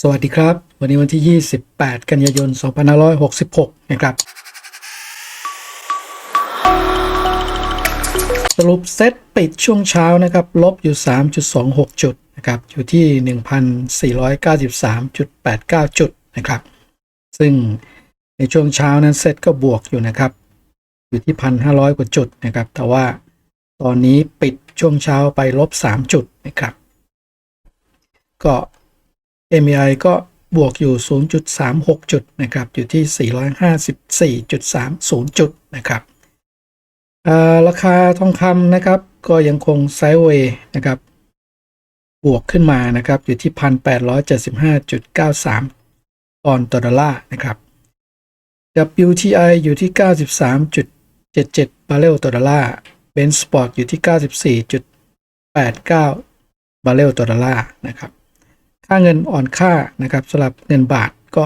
สวัสดีครับ วันนี้วันที่ 28 กันยายน 2566 นะครับ สรุปเซตปิดช่วงเช้านะครับ ลบอยู่ 3.26 จุดนะครับ อยู่ที่ 1,493.89 จุดนะครับ ซึ่งในช่วงเช้านั้นเซตก็บวกอยู่นะครับ อยู่ที่ 1,500 กว่าจุดนะครับ แต่ว่าตอนนี้ปิดช่วงเช้าไปลบ 3 จุดนะครับ ก็ MAI ก็บวกอยู่ 0.36 จุดนะครับ อยู่ที่ 454.30 จุดนะครับอ่อราคาทองคำนะครับ ก็ยังคงไซด์เวย์นะครับ บวกขึ้นมานะครับ อยู่ที่ 1,875.93ปอนด์ต่อดอลลาร์นะครับ WTI อยู่ที่ 93.77 บาร์เรลต่อดอลลาร์เบนสปอร์ตอยู่ที่ 94.89 บาร์เรลต่อดอลลาร์นะครับ ค่าเงินอ่อนค่านะครับสำหรับเงินบาทก็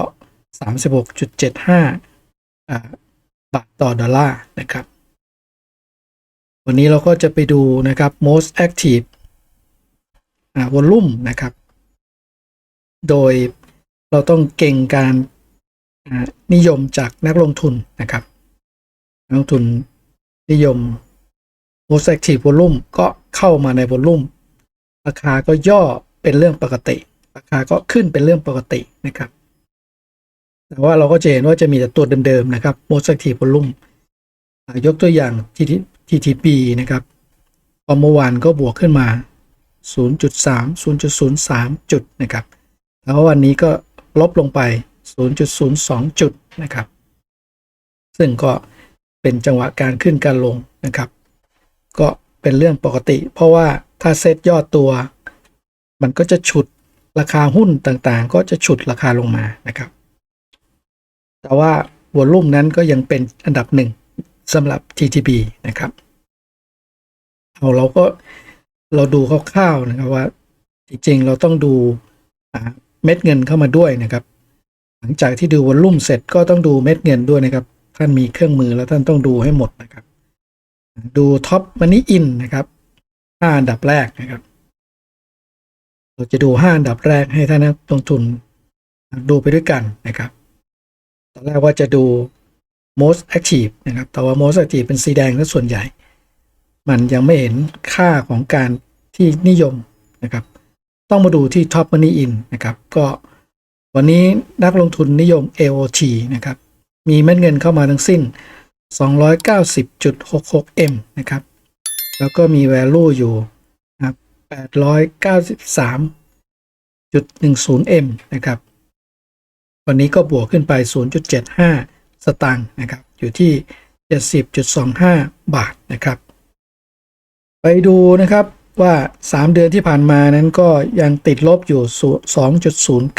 36.75าบาทต่อดอลลาร์นะครับ วันนี้เราก็จะไปดูนะครับ most active อ่าวอลลุ่มนะครับ โดยเราต้องเก่งการนิยมจากนักลงทุนนะครับนักลงทุนนิยม most active volume ก็เข้ามาในวอลลุ่มราคาก็ย่อเป็นเรื่องปกติ ราคาก็ขึ้นเป็นเรื่องปกตินะครับ แต่ว่าเราก็จะเห็นว่าจะมีแต่ตัวเดิมๆนะครับ most active volume ยกตัวอย่าง TTP นะครับพอเมื่อวานก็บวกขึ้นมา 0.3 0.03 จุดนะครับ แล้ววันนี้ก็ลบลงไป 0.02 จุดนะครับ ซึ่งก็เป็นจังหวะการขึ้นการลงนะครับ ก็เป็นเรื่องปกติ เพราะว่าถ้าเซตย่อตัว มันก็จะฉุด ราคาหุ้นต่างๆ ก็จะฉุดราคาลงมานะครับ แต่ว่าวอลลุ่มนั้นก็ยังเป็นอันดับหนึ่งสำหรับ TTB นะครับเอาเราก็เราดูคร่าวๆนะครับว่า จริงๆ เราต้องดูเม็ดเงินเข้ามาด้วยนะครับ หลังจากที่ดูวอลลุ่มเสร็จก็ต้องดูเม็ดเงินด้วยนะครับ ท่านมีเครื่องมือแล้วท่านต้องดูให้หมดนะครับ ดูท็อปมันนี่อินนะครับห้าอันดับแรกนะครับ เราจะดูห้าอันดับแรกให้ท่านนักลงทุนดูไปด้วยกันนะครับ ตอนแรกว่าจะดู most active นะครับ แต่ว่า most active เป็นสีแดงซะส่วนใหญ่ มันยังไม่เห็นค่าของการที่นิยมนะครับ ต้องมาดูที่ top money in นะครับ ก็วันนี้นักลงทุนนิยม AOT นะครับ มีเม็ดเงินเข้ามาทั้งสิ้น 290.66 M นะครับ แล้วก็มี value อยู่ 893.10 M นะครับ วันนี้ก็บวกขึ้นไป 0.75 สตางค์นะครับ อยู่ที่ 70.25 บาทนะครับ ไปดูนะครับว่า 3 เดือนที่ผ่านมานั้นก็ยังติดลบอยู่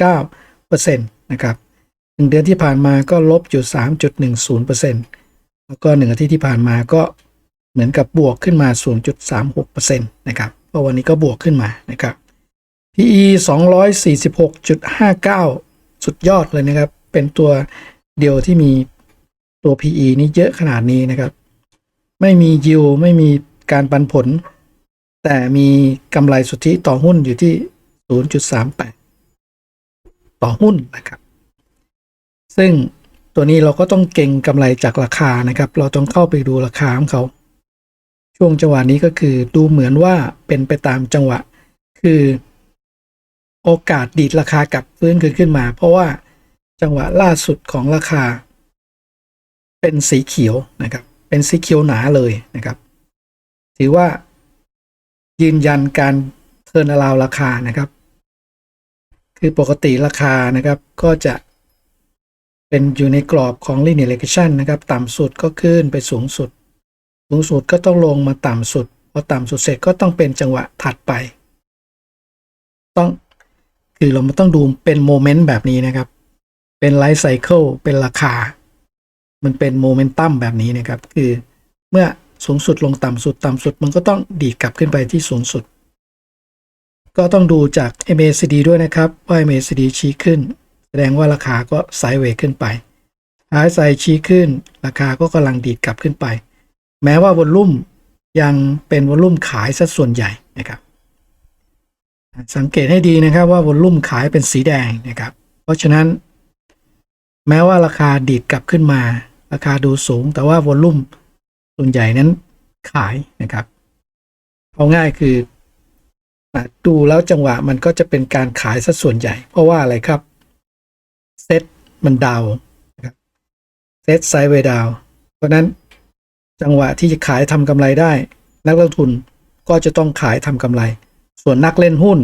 2.09%นะครับ 1 เดือนที่ผ่านมาก็ลบอยู่ 3.10%แล้วก็ 1 อาทิตย์ที่ผ่านมาก็เหมือนกับบวกขึ้นมา 0.36%นะครับ เพราะวันนี้ก็บวกขึ้นมานะครับ PE 246.59 สุดยอดเลยนะครับ เป็นตัวเดียวที่มีตัว PE นี่เยอะขนาดนี้นะครับ ไม่มียิวไม่มีการปันผล แต่มีกำไรสุทธิต่อหุ้นอยู่ที่ 0.38 ต่อหุ้นนะครับ ซึ่งตัวนี้เราก็ต้องเก่งกำไรจากราคานะครับ เราต้องเข้าไปดูราคาของเขา ช่วงจังหวะนี้ก็คือดูเหมือนว่าเป็นไปตามจังหวะ คือ โอกาสดีดราคากลับฟื้นคืนขึ้นมา เพราะว่าจังหวะล่าสุดของราคา เป็นสีเขียวนะครับ เป็นสีเขียวหนาเลยนะครับ ถือว่ายืนยันการเทิร์นอราวราคานะครับ คือปกติราคานะครับก็จะเป็นอยู่ในกรอบของ linear regression นะครับ ต่ำสุดก็ขึ้นไปสูงสุด สูงสุดก็ต้องลงมาต่ำสุดพอต่ำสุดเสร็จก็ต้องเป็นจังหวะถัดไป ต้องคือเรามันต้องดูเป็นโมเมนต์แบบนี้นะครับ เป็นไลฟ์ไซเคิลเป็นราคา มันเป็นโมเมนตัมแบบนี้นะครับ คือเมื่อสูงสุดลงต่ำสุดต่ำสุด มันก็ต้องดีดกลับขึ้นไปที่สูงสุด ก็ต้องดูจาก MACD ด้วยนะครับ ว่า MACD ชี้ขึ้น แสดงว่าราคาก็ไซด์เวย์ขึ้นไป RSI ชี้ขึ้น ราคาก็กำลังดีดกลับขึ้นไป แม้ว่าวอลลุ่มยังเป็นวอลลุ่มขายสัดส่วนใหญ่นะครับ สังเกตให้ดีนะครับว่าวอลลุ่มขายเป็นสีแดงนะครับ เพราะฉะนั้น แม้ว่าราคาดีดกลับขึ้นมา ราคาดูสูง แต่ว่าวอลลุ่มส่วนใหญ่นั้นขายนะครับเอาง่ายคือดูแล้วจังหวะมันก็จะเป็นการขายซะส่วนใหญ่ เพราะว่าอะไรครับเซตมันดาวเซตไซด์เวดาวเพราะนั้น จังหวะที่จะขายทำกำไรได้ นักลงทุนก็จะต้องขายทำกำไร ส่วนนักเล่นหุ้น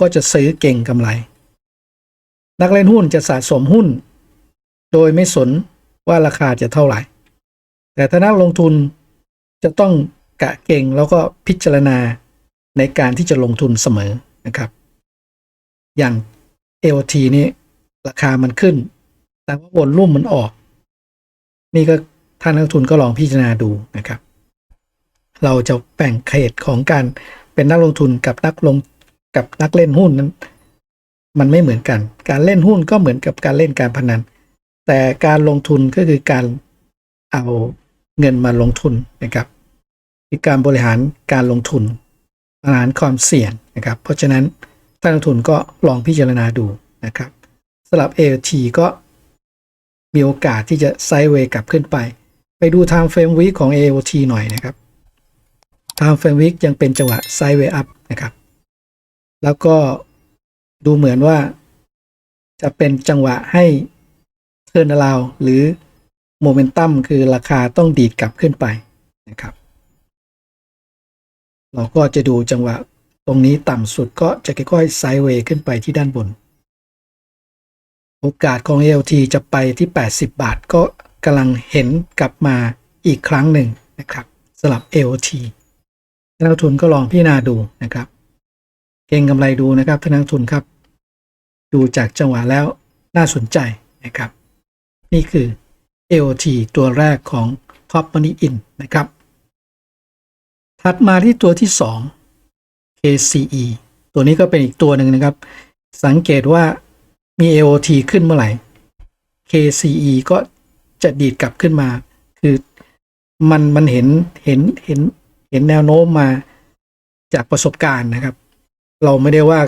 ก็จะซื้อเก่งกำไร นักเล่นหุ้นจะสะสมหุ้น โดยไม่สนว่าราคาจะเท่าไหร่ แต่ถ้านักลงทุนจะต้องกะเก่งแล้วก็พิจารณาในการที่จะลงทุนเสมอนะครับ อย่าง AOT นี่ราคามันขึ้น แต่ว่าวนรุ่มมันออก นี่ก็ ท่านนักลงทุนก็ลองพิจารณาดูนะครับ เราจะแบ่งเขตของการเป็นนักลงทุนกับนักลงกับนักเล่นหุ้นนั้น มันไม่เหมือนกัน การเล่นหุ้นก็เหมือนกับการเล่นการพนัน แต่การลงทุนก็คือการเอาเงินมาลงทุนนะครับคือการบริหารการลงทุนบริหารความเสี่ยงนะครับ เพราะฉะนั้นท่านนักลงทุนก็ลองพิจารณาดูนะครับสำหรับ AOT ก็มีโอกาสที่จะไซด์เวย์กลับขึ้นไป ไปดู time frame week ของ AOT หน่อยนะครับ time frame week ยังเป็นจังหวะไซด์เวย์อัพนะครับ แล้วก็ดูเหมือนว่า จะเป็นจังหวะให้เทิร์นอ u วหรือโมเมนตัมคือราคาต้องดีดกลับขึ้นไปนะครับ เราก็จะดูจังหวะตรงนี้ต่ำสุดก็จะค่อยๆไซด์เวย์ขึ้นไปที่ด้านบน โอกาสของ LT จะไปที่ 80 บาทก็ กำลังเห็นกลับมาอีกครั้งหนึ่งนะครับสำหรับ LT ท่านนักลงทุนก็ลองพิจารณาดูนะครับ เก่งกำไรดูนะครับท่านนักลงทุนครับ ดูจากจังหวะแล้วน่าสนใจนะครับ นี่คือ AOT ตัวแรกของ Top Money In นะครับ ถัดมาที่ตัวที่ 2 KCE ตัวนี้ก็เป็นอีกตัวหนึ่งนะครับ สังเกตว่ามี AOT ขึ้นเมื่อไหร่ KCE ก็ จะดีดกลับขึ้นมา คือมันมันเห็นเห็นเห็นเห็นแนวโน้มมาจากประสบการณ์นะครับ เราไม่ได้ว่า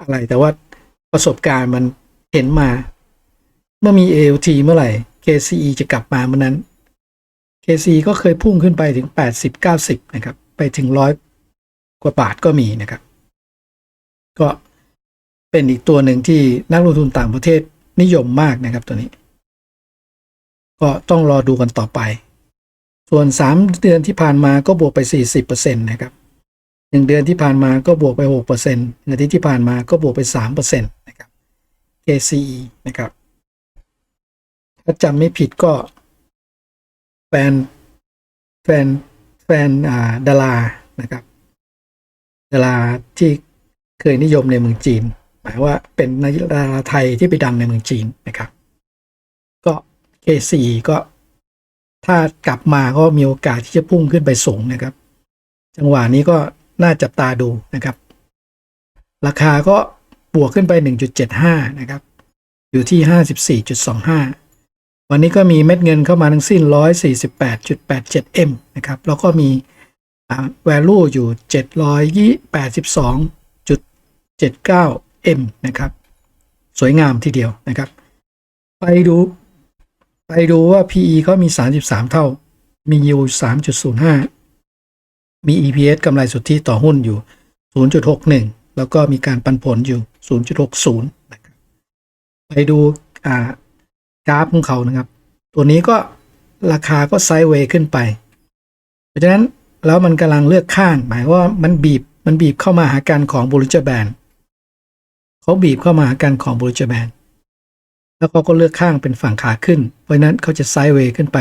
อะไรแต่ว่าประสบการณ์มันเห็นมา เมื่อมี AOT เมื่อไหร่ KCE จะกลับมาเมื่อนั้น KCE ก็เคยพุ่งขึ้นไปถึง 80 90 นะครับ ไปถึงร้อยกว่าบาทก็มีนะครับ ก็เป็นอีกตัวหนึ่งที่นักลงทุนต่างประเทศนิยมมากนะครับตัวนี้ ก็ต้องรอดูกันต่อไป ส่วน 3 เดือนที่ผ่านมาก็บวกไป 40%นะครับหนึ่งเดือนที่ผ่านมาก็บวกไป 6%อาทิตย์ที่ผ่านมาก็บวกไป 3%นะครับ KCE นะครับ ถ้าจำไม่ผิดก็ แฟน แฟน แฟนอ่าดารานะครับ ดาราที่เคยนิยมในเมืองจีน หมายว่าเป็นนักดาราไทยที่ไปดังในเมืองจีนนะครับ K4 ก็ถ้ากลับมาก็มีโอกาสที่จะพุ่งขึ้นไปสูงนะครับ จังหวะนี้ก็น่าจับตาดูนะครับ ราคาก็บวกขึ้นไป 1.75 นะครับ อยู่ที่ 54.25 วันนี้ก็มีเม็ดเงินเข้ามาทั้งสิ้น 148.87M นะครับ แล้วก็มีอ่า value อยู่ 782.79M นะครับ สวยงามทีเดียวนะครับ ไปดู ไปดูว่า PE เขามี 33 เท่า มียู3.05 มี EPS กำไรสุทธิต่อหุ้นอยู่ 0.61 แล้วก็มีการปันผลอยู่ 0.60นะครับไปดูกราฟของเขานะครับ ตัวนี้ก็ราคาก็ไซด์เวย์ขึ้นไป เพราะฉะนั้นแล้วมันกำลังเลือกข้าง หมายว่ามันบีบมันบีบเข้ามาหากันของบริจแบนเขาบีบเข้ามาหากันของบริจแบน แล้วเขาก็เลือกข้างเป็นฝั่งขาขึ้น เพราะนั้นเขาจะไซด์เวย์ขึ้นไป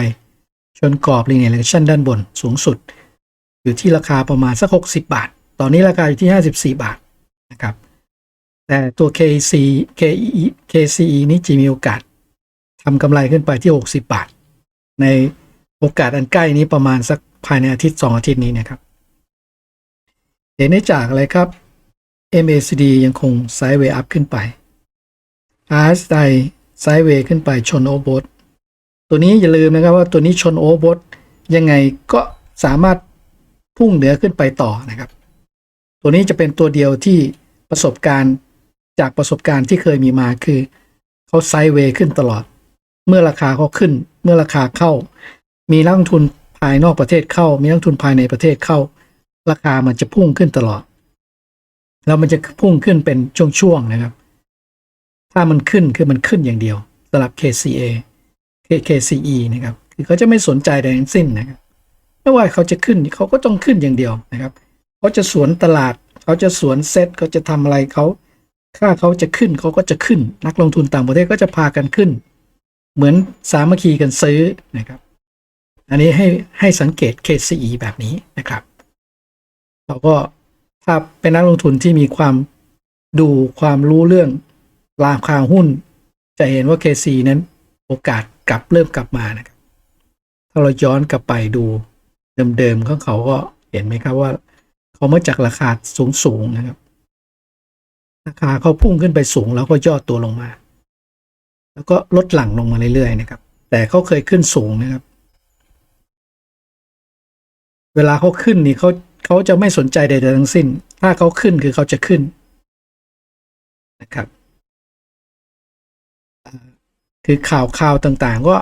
ชนกรอบ linear regression ด้านบนสูงสุด อยู่ที่ราคาประมาณสัก 60 บาท ตอนนี้ราคาอยู่ที่ 54 บาทนะครับ แต่ตัว KC KE KCE นี้จะมีโอกาสทำกำไรขึ้นไปที่ 60 บาท ในโอกาสอันใกล้นี้ประมาณสักภายในอาทิตย์ 2 อาทิตย์นี้นะครับ เห็นได้จากอะไรครับ MACD ยังคงไซด์เวย์อัพขึ้นไป RSI ไซด์เวย์ขึ้นไปชนโอเวอร์บทตัวนี้อย่าลืมนะครับว่าตัวนี้ชนโอเวอร์บทยังไงก็สามารถพุ่งเหนือขึ้นไปต่อนะครับ ตัวนี้จะเป็นตัวเดียวที่ประสบการณ์จากประสบการณ์ที่เคยมีมาคือเขาไซด์เวย์ขึ้นตลอด เมื่อราคาเขาขึ้น เมื่อราคาเข้า มีนักลงทุนภายนอกประเทศเข้า มีนักลงทุนภายในประเทศเข้า ราคามันจะพุ่งขึ้นตลอด แล้วมันจะพุ่งขึ้นเป็นช่วงๆนะครับ ถ้ามันขึ้นคือมันขึ้นอย่างเดียวสำหรับ KCA KCE นะครับคือเขาจะไม่สนใจใดทั้งสิ้นนะครับไม่ว่าเขาจะขึ้นเขาก็ต้องขึ้นอย่างเดียวนะครับเขาจะสวนตลาด เขาจะสวนเซ็ตเขาจะทำอะไรเขาถ้าเขาจะขึ้นเขาก็จะขึ้น นักลงทุนต่างประเทศก็จะพากันขึ้น เหมือนสามัคคีกันซื้อนะครับ อันนี้ให้ให้สังเกต KCE แบบนี้นะครับ เราก็ถ้าเป็นนักลงทุนที่มีความดูความรู้เรื่อง ราคาหุ้น จะเห็นว่า KC นั้นโอกาสกลับเริ่มกลับมานะครับถ้าเราย้อนกลับไปดูเดิมๆของเขาก็เห็นไหมครับว่า เขามาจากราคาสูงๆนะครับ ราคาเขาพุ่งขึ้นไปสูงแล้วก็ย่อตัวลงมา แล้วก็ลดหลั่งลงมาเรื่อยๆนะครับ แต่เขาเคยขึ้นสูงนะครับ เวลาเขาขึ้นนี่เขาเขาจะไม่สนใจใดๆทั้งสิ้น ถ้าเขาขึ้นคือเขาจะขึ้นนะครับ คือข่าวข่าวต่างๆ ก็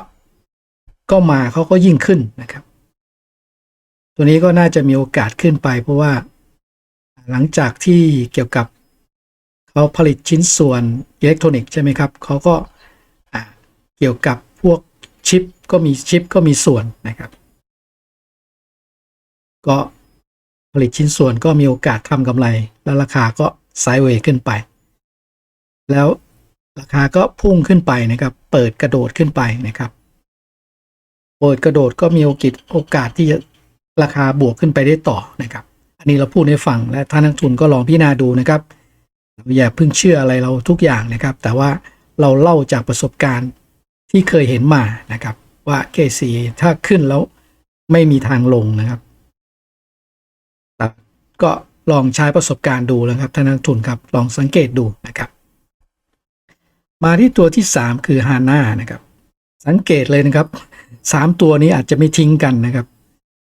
ก็มาเขาก็ยิ่งขึ้นนะครับ ตัวนี้ก็น่าจะมีโอกาสขึ้นไป เพราะว่าหลังจากที่เกี่ยวกับเขาผลิตชิ้นส่วนอิเล็กทรอนิกส์ใช่ไหมครับเขาก็เกี่ยวกับพวกชิปก็มีชิปก็มีส่วนนะครับ ก็ผลิตชิ้นส่วนก็มีโอกาสทำกำไร แล้วราคาก็ไซด์เวย์ขึ้นไป แล้ว ราคาก็พุ่งขึ้นไปนะครับ เปิดกระโดดขึ้นไปนะครับ เปิดกระโดดก็มีโอกาสโอกาสที่จะราคาบวกขึ้นไปได้ต่อนะครับ อันนี้เราพูดให้ฟังและท่านนักทุนก็ลองพิจารณาดูนะครับ อย่าเพิ่งเชื่ออะไรเราทุกอย่างนะครับ แต่ว่าเราเล่าจากประสบการณ์ที่เคยเห็นมานะครับ ว่า KC ถ้าขึ้นแล้วไม่มีทางลงนะครับก็ลองใช้ประสบการณ์ดูแล้วครับท่านนักทุนครับลองสังเกตดูนะครับ มาที่ตัวที่ 3 คือฮาน่านะครับ สังเกตเลยนะครับสามตัวนี้อาจจะไม่ทิ้งกันนะครับ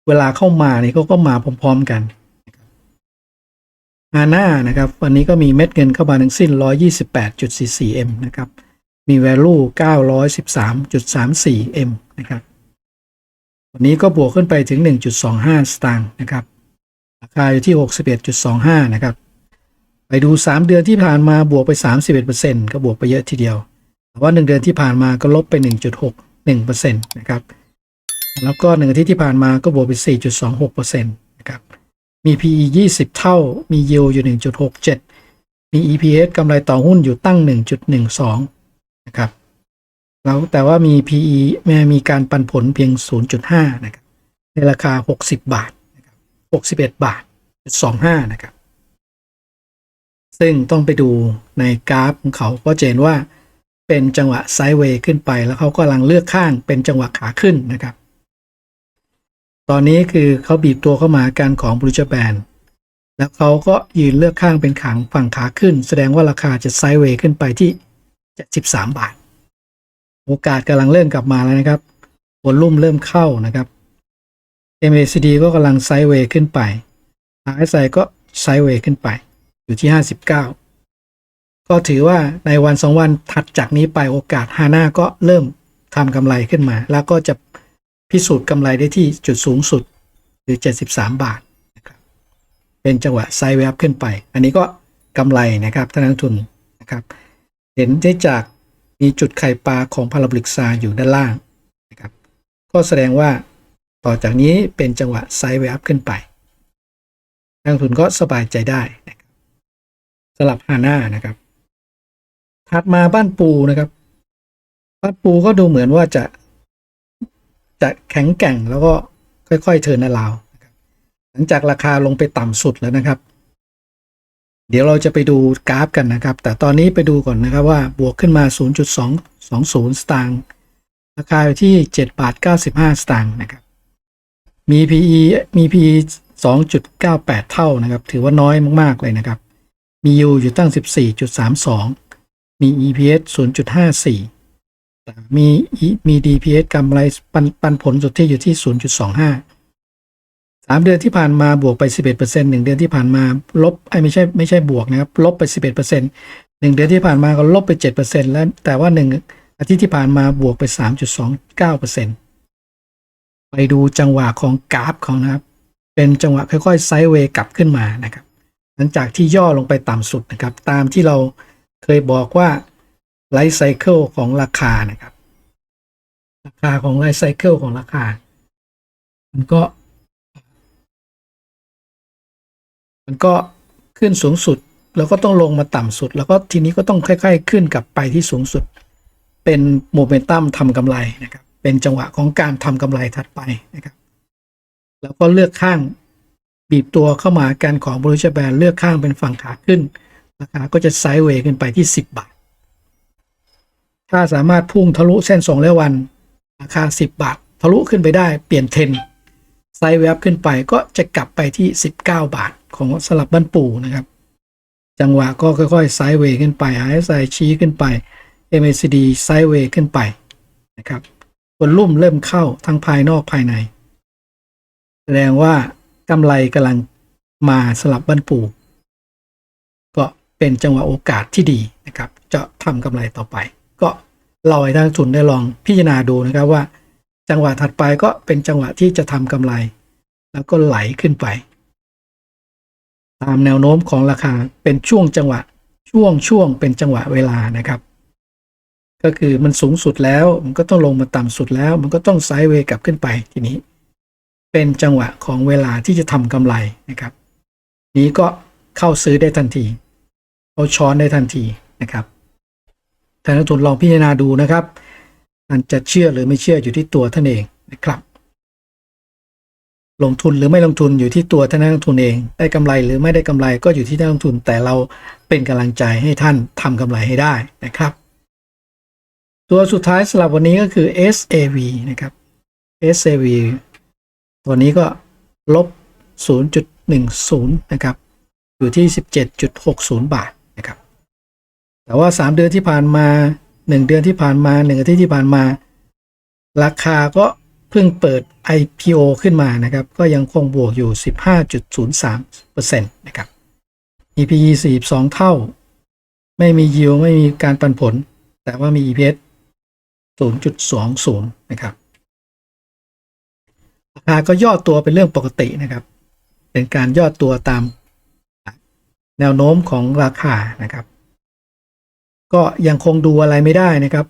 เวลาเข้ามาเนี่ยเขาก็มาพร้อม ๆกันฮาน่านะครับ วันนี้ก็มีเม็ดเงินเข้ามาทั้งสิ้น 128.44M นะครับ มี value 913.34M นะครับวันนี้ก็บวกขึ้นไปถึง 1.25 สตางค์นะครับ ราคาอยู่ที่ 61.25 นะครับ ไปดู 3 เดือนที่ผ่านมาบวกไป 31%ก็บวกไปเยอะทีเดียว แต่ว่า 1 เดือนที่ผ่านมาก็ลบไป 1.61%นะครับ แล้วก็1อาทิตย์ที่ผ่านมาก็บวกไป 4.26%นะครับ มี PE 20 เท่า มี yield อยู่ 1.67 มี EPS กำไรต่อหุ้นอยู่ตั้ง 1.12 นะครับ แล้วแต่ว่ามี PE แม้มีการปันผลเพียง 0.5 นะครับ ในราคา 60 บาท61 บาท 25 นะครับ ซึ่งต้องไปดูในกราฟของเขาก็จะเห็นว่าเป็นจังหวะไซด์เวย์ขึ้นไปแล้วเขากำลังเลือกข้างเป็นจังหวะขาขึ้นนะครับ ตอนนี้คือเขาบีบตัวเข้ามาการของบรูจแบนแล้วเขาก็ยืนเลือกข้างเป็นขางฝั่งขาขึ้น แสดงว่าราคาจะไซด์เวย์ขึ้นไปที่73บาท โอกาสกำลังเริ่มกลับมาแล้วนะครับวอลลุ่มเริ่มเข้านะครับ MACD ก็กำลังไซด์เวย์ขึ้นไป RSI ก็ไซด์เวย์ขึ้นไป อยู่ที่59ก็ถือว่าในวันสองวันถัดจากนี้ไปโอกาสฮาน่าก็เริ่มทำกำไรขึ้นมา แล้วก็จะพิสูจน์กำไรได้ที่จุดสูงสุดหรือ 73 บาทนะครับเป็นจังหวะไซด์เวฟขึ้นไป อันนี้ก็กำไรนะครับท่านนักทุนนะครับเห็นได้จากมีจุดไข่ปลาของพาราบลิกซาอยู่ด้านล่างนะครับก็แสดงว่าต่อจากนี้เป็นจังหวะไซด์เวฟขึ้นไปนักทุนก็สบายใจได้นะครับ สลับฮาน่านะครับ ถัดมาบ้านปูนะครับ บ้านปูก็ดูเหมือนว่าจะ จะแข็งแกร่งแล้วก็ค่อยๆเทิร์นอลาวหลังจากราคาลงไปต่ำสุดแล้วนะครับ เดี๋ยวเราจะไปดูกราฟกันนะครับ แต่ตอนนี้ไปดูก่อนนะครับว่าบวกขึ้นมา 0.220 สตางค์ราคาอยู่ที่7บาท95 สตางค์นะครับ มี PE มี PE 2.98 เท่านะครับ ถือว่าน้อยมาก ๆ เลยนะครับ มี U อยู่ตั้ง 14.32 มี EPS 0.54แต่มีมี DPS กำไรปันปันผลสุทธิอยู่ที่ 0.25สามเดือนที่ผ่านมาบวกไปสิบเอ็ดเปอร์เซ็นหนึ่งเดือนที่ผ่านมาลบไอ้ไม่ใช่ไม่ใช่บวกนะครับ ลบไปสิบเอ็ดเปอร์เซ็นหนึ่งเดือนที่ผ่านมาก็ลบไปเจ็ดเปอร์เซ็นแล้วแต่ว่าหนึ่งอาทิตย์ที่ผ่านมาบวกไปสามจุดสองเก้าเปอร์เซ็นไปดูจังหวะของกราฟเขานะครับ เป็นจังหวะค่อยๆไซด์เวย์กลับขึ้นมานะครับ ลังจากที่ย่อลงไปต่ำสุดนะครับ ตามที่เราเคยบอกว่าไลฟ์ไซเคิลของราคานะครับ ราคาของไลฟ์ไซเคิลของราคา มันก็ มันก็ขึ้นสูงสุด แล้วก็ต้องลงมาต่ำสุด แล้วก็ทีนี้ก็ต้องค่อย ๆ ขึ้นกลับไปที่สูงสุด เป็นโมเมนตัมทำกำไรนะครับ เป็นจังหวะของการทำกำไรถัดไปนะครับ แล้วก็เลือกข้าง บีบตัวเข้ามาการของบริษัทแบรนด์เลือกข้างเป็นฝั่งขาขึ้น ราคาก็จะไซด์เวย์ขึ้นไปที่ 10 บาท ถ้าสามารถพุ่งทะลุเส้น2ร้อยวัน ราคา 10 บาท ทะลุขึ้นไปได้เปลี่ยนเทรนไซด์เวฟขึ้นไปก็จะกลับไปที่ 19 บาทของสลับบ้านปู่นะครับ จังหวะก็ค่อยๆไซด์เวย์ขึ้นไป RSI ชี้ขึ้นไป MACD ไซด์เวย์ขึ้นไปนะครับวอลุ่มเริ่มเข้าทั้งภายนอกภายใน แสดงว่า กำไรกำลังมาสลับบ้านปูก็เป็นจังหวะโอกาสที่ดีนะครับ จะทำกำไรต่อไป ก็เราให้ท่านนักลงทุนได้ลองพิจารณาดูนะครับว่า จังหวะถัดไปก็เป็นจังหวะที่จะทำกำไร แล้วก็ไหลขึ้นไป ตามแนวโน้มของราคาเป็นช่วงจังหวะช่วงช่วงเป็นจังหวะเวลานะครับ ก็คือมันสูงสุดแล้วมันก็ต้องลงมาต่ำสุดแล้ว มันก็ต้องไซด์เวย์กลับขึ้นไปทีนี้ เป็นจังหวะของเวลาที่จะทำกำไรนะครับ นี้ก็เข้าซื้อได้ทันทีเอาช้อนได้ทันทีนะครับท่านนักลงทุนลองพิจารณาดูนะครับอันจะเชื่อหรือไม่เชื่ออยู่ที่ตัวท่านเองนะครับ ลงทุนหรือไม่ลงทุนอยู่ที่ตัวท่านนักลงทุนเอง ได้กำไรหรือไม่ได้กำไรก็อยู่ที่นักลงทุน แต่เราเป็นกำลังใจให้ท่านทำกำไรให้ได้นะครับ ตัวสุดท้ายสำหรับวันนี้ก็คือ SAV นะครับ SAV ตัวนี้ก็ลบ 0.10 นะครับ อยู่ที่ 17.60 บาทนะครับ แต่ว่า 3 เดือนที่ผ่านมา 1 เดือนที่ผ่านมา 1 อาทิตย์ที่ผ่านมา ราคาก็เพิ่งเปิด IPO ขึ้นมานะครับ ก็ยังคงบวกอยู่ 15.03%นะครับ EPE 42 เท่า ไม่มียิวไม่มีการปันผล แต่ว่ามี EPS 0.20 นะครับ ราคาก็ย่อตัวเป็นเรื่องปกตินะครับ เป็นการย่อตัวตามแนวโน้มของราคานะครับ ก็ยังคงดูอะไรไม่ได้นะครับ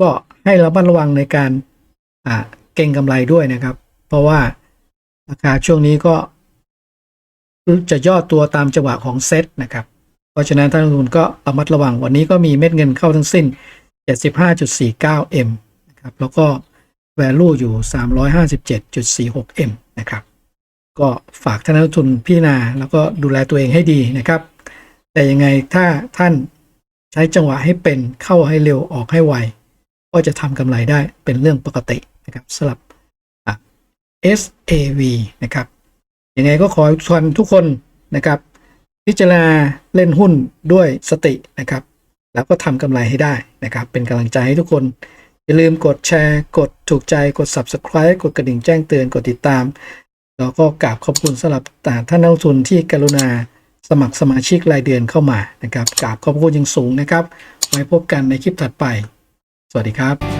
ก็ให้ระมัดระวังในการอ่าเก็งกำไรด้วยนะครับ เพราะว่าราคาช่วงนี้ก็จะย่อตัวตามจังหวะของเซ็ตนะครับ เพราะฉะนั้นท่านลงทุนก็ระมัดระวังวันนี้ก็มีเม็ดเงินเข้าทั้งสิ้น 75.49M นะครับ แล้วก็ value อยู่ 357.46M นะครับ ก็ฝากท่านนักทุนพิจารณาแล้วก็ดูแลตัวเองให้ดีนะครับ แต่ยังไงถ้าท่านใช้จังหวะให้เป็นเข้าให้เร็วออกให้ไว ก็จะทำกำไรได้เป็นเรื่องปกตินะครับสำหรับ SAV นะครับยังไงก็ขอชวนทุกคนนะครับ พิจารณาเล่นหุ้นด้วยสตินะครับ แล้วก็ทำกำไรให้ได้นะครับ เป็นกำลังใจให้ทุกคน อย่าลืมกดแชร์ กดถูกใจกด subscribe กดกระดิ่งแจ้งเตือนกดติดตาม แล้วก็กราบขอบคุณสำหรับท่านนักลงทุนที่กรุณาสมัครสมาชิกรายเดือนเข้ามานะครับกราบขอบคุณอยังสูงนะครับ ไว้พบกันในคลิปถัดไป สวัสดีครับ